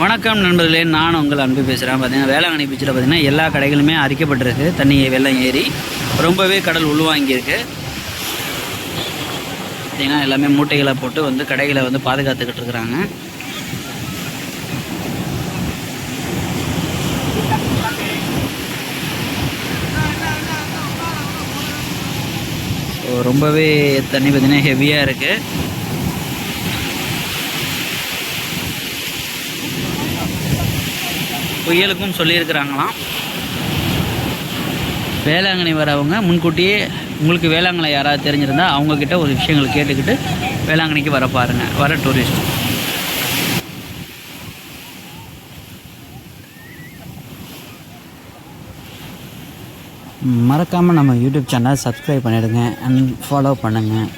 வணக்கம் நண்பர்களே நான் உங்கள் அன்பு பேசுகிறேன் பார்த்தீங்கன்னா வேளாங்கண்ணி பீச்சில் பார்த்தீங்கன்னா எல்லா கடைகளுமே அரிக்கப்பட்டிருக்கு. தண்ணி வெள்ளம் ஏறி ரொம்பவே கடல் உள்வாங்கியிருக்கு. பார்த்தீங்கன்னா எல்லாமே மூட்டைகளை போட்டு வந்து கடைகளை வந்து பாதுகாத்துக்கிட்டு இருக்கிறாங்க ரொம்பவே தண்ணி பார்த்தீங்கன்னா ஹெவியாக இருக்குது புயலுக்கும் சொல்லியிருக்கிறாங்களாம். வேளாங்கண்ணி வரவங்க முன்கூட்டியே உங்களுக்கு வேளாங்கண்ணி யாராவது தெரிஞ்சிருந்தா அவங்கக்கிட்ட ஒரு விஷயங்களை கேட்டுக்கிட்டு வேளாங்கண்ணிக்கு வர பாருங்கள் வர டூரிஸ்ட் மறக்காமல் நம்ம யூடியூப் சேனலை சப்ஸ்கிரைப் பண்ணிவிடுங்க அண்ட் ஃபாலோ பண்ணுங்கள்